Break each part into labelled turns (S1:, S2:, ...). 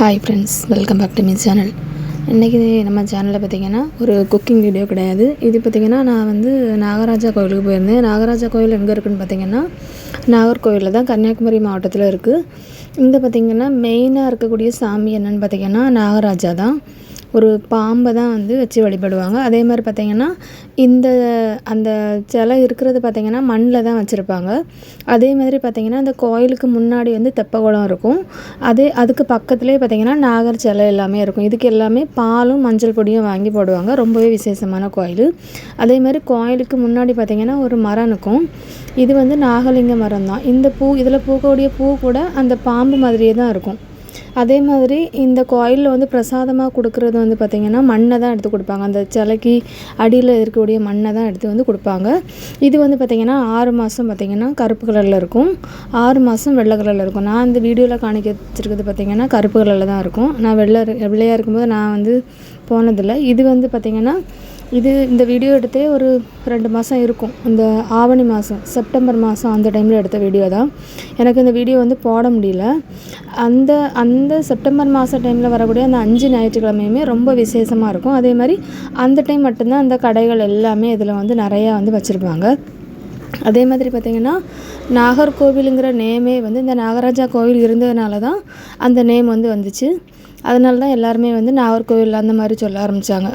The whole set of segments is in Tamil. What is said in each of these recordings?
S1: Hi friends welcome back to me channel இன்றைக்கி நம்ம சேனலில் பார்த்திங்கன்னா ஒரு குக்கிங் வீடியோ கிடையாது. இது பார்த்திங்கன்னா நான் வந்து நாகராஜா கோயிலுக்கு போயிருந்தேன். நாகராஜா கோயில் எங்கே இருக்குதுன்னு பார்த்திங்கன்னா நாகர்கோவிலில் தான் கன்னியாகுமரி மாவட்டத்தில் இருக்குது இங்கே பார்த்திங்கன்னா மெயினாக இருக்கக்கூடிய சாமி என்னென்னு பார்த்திங்கன்னா நாகராஜா தான். ஒரு பாம்பை தான் வந்து வச்சு வழிபடுவாங்க. அதே மாதிரி பார்த்திங்கன்னா இந்த அந்த சிலை இருக்கிறது பார்த்திங்கன்னா மண்ணில் தான் வச்சுருப்பாங்க. அதே மாதிரி பார்த்திங்கன்னா அந்த கோயிலுக்கு முன்னாடி வந்து தெப்பகுளம் இருக்கும். அதே அதுக்கு பக்கத்துலேயே பார்த்திங்கன்னா நாகர் சிலை எல்லாமே இருக்கும். இதுக்கு எல்லாமே பாலும் மஞ்சள் பொடியும் வாங்கி போடுவாங்க. ரொம்பவே விசேஷமான கோயில். அதே மாதிரி கோயிலுக்கு முன்னாடி பார்த்திங்கன்னா ஒரு மரம் இருக்கும். இது வந்து நாகலிங்க மரம் தான் இந்த பூ இதில் பூக்கக்கூடிய பூ கூட அந்த பாம்பு மாதிரியே தான் இருக்கும். அதே மாதிரி இந்த கோயிலில் வந்து பிரசாதமாக கொடுக்குறது வந்து பார்த்திங்கன்னா மண்ணை தான் எடுத்து கொடுப்பாங்க. அந்த சிலைக்கு அடியில் இருக்கக்கூடிய மண்ணை தான் எடுத்து வந்து கொடுப்பாங்க. இது வந்து பார்த்திங்கன்னா ஆறு மாதம் பார்த்திங்கன்னா கருப்பு கலரில் இருக்கும். ஆறு மாதம் வெள்ளை கலரில் இருக்கும். நான் இந்த வீடியோவில் காணிக்க வச்சுருக்கிறது பார்த்திங்கன்னா கருப்பு கலரில் தான் இருக்கும். நான் வெள்ளை வெள்ளையாக இருக்கும்போது நான் வந்து போனதில்லை. இது வந்து பார்த்திங்கன்னா இது இந்த வீடியோ எடுத்தே ஒரு ரெண்டு மாதம் இருக்கும். இந்த ஆவணி மாதம் செப்டம்பர் மாதம் அந்த டைமில் எடுத்த வீடியோ தான். எனக்கு இந்த வீடியோ வந்து போட முடியல. அந்த அந்த செப்டம்பர் மாத டைமில் வரக்கூடிய அந்த அஞ்சு ஞாயிற்றுக்கிழமையுமே ரொம்ப விசேஷமாக இருக்கும். அதே மாதிரி அந்த டைம் மட்டும்தான் அந்த கடைகள் எல்லாமே இதில் வந்து நிறையா வந்து வச்சுருப்பாங்க. அதே மாதிரி பார்த்திங்கன்னா நாகர்கோவிலுங்கிற நேமே வந்து இந்த நாகராஜா கோவில் இருந்ததுனால தான் அந்த நேம் வந்து வந்துச்சு. அதனால தான் எல்லாருமே வந்து நாகர்கோவில் அந்த மாதிரி சொல்ல ஆரம்பித்தாங்க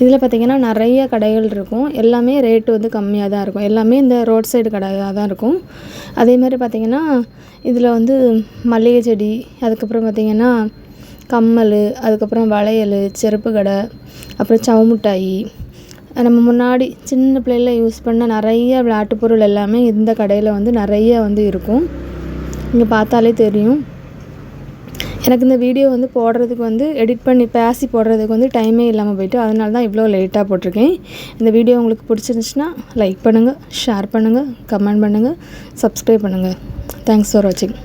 S1: இதில் பார்த்திங்கன்னா நிறைய கடைகள் இருக்கும். எல்லாமே ரேட்டு வந்து கம்மியாக தான் இருக்கும். எல்லாமே இந்த ரோட் சைடு கடையாக தான் இருக்கும். அதே மாதிரி பார்த்திங்கன்னா இதில் வந்து மல்லிகை செடி அதுக்கப்புறம் பார்த்திங்கன்னா கம்மல் அதுக்கப்புறம் வளையல் செருப்பு கடை அப்புறம் சவுமிட்டாயி. நம்ம முன்னாடி சின்ன பிள்ளைகளில் யூஸ் பண்ண நிறைய விளையாட்டு பொருள் எல்லாமே இந்த கடையில் வந்து நிறைய வந்து இருக்கும். இங்கே பார்த்தாலே தெரியும். எனக்கு இந்த வீடியோ வந்து போடுறதுக்கு வந்து எடிட் பண்ணி பேசி போடுறதுக்கு வந்து டைமே இல்லாமல் போயிட்டு அதனால தான் இவ்வளோ லேட்டாக போட்டிருக்கேன். இந்த வீடியோ உங்களுக்கு பிடிச்சிருந்துச்சுன்னா லைக் பண்ணுங்கள் ஷேர் பண்ணுங்கள் கமெண்ட் பண்ணுங்கள் சப்ஸ்கிரைப் பண்ணுங்கள் தேங்க்ஸ் ஃபார் வாட்சிங்